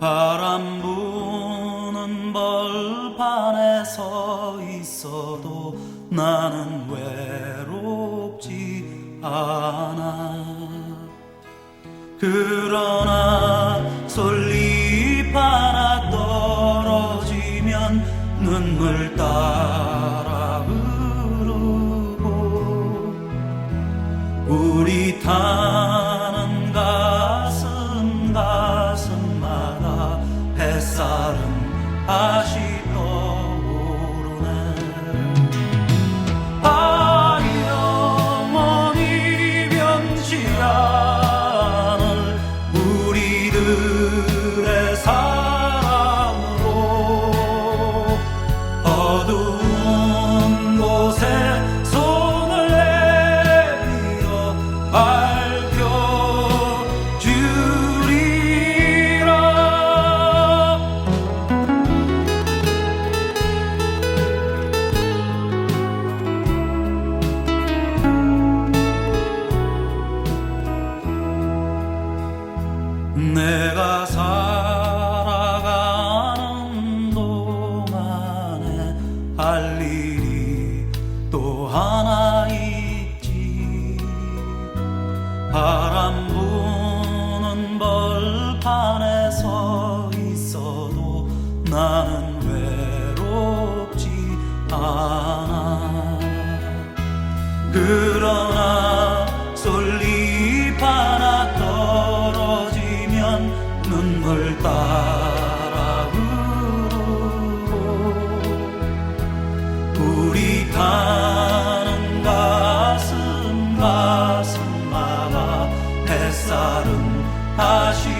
바람 부는 벌판에 서 있어도 나는 외롭지 않아. 그러나 솔잎 하나 떨어지면 눈물 따라 흐르고 우리 타 우리들 할 일이 또 하나 있지. 바람 부는 벌판에 서 있어도 나는 외롭지 않아. 그러나 사람 다시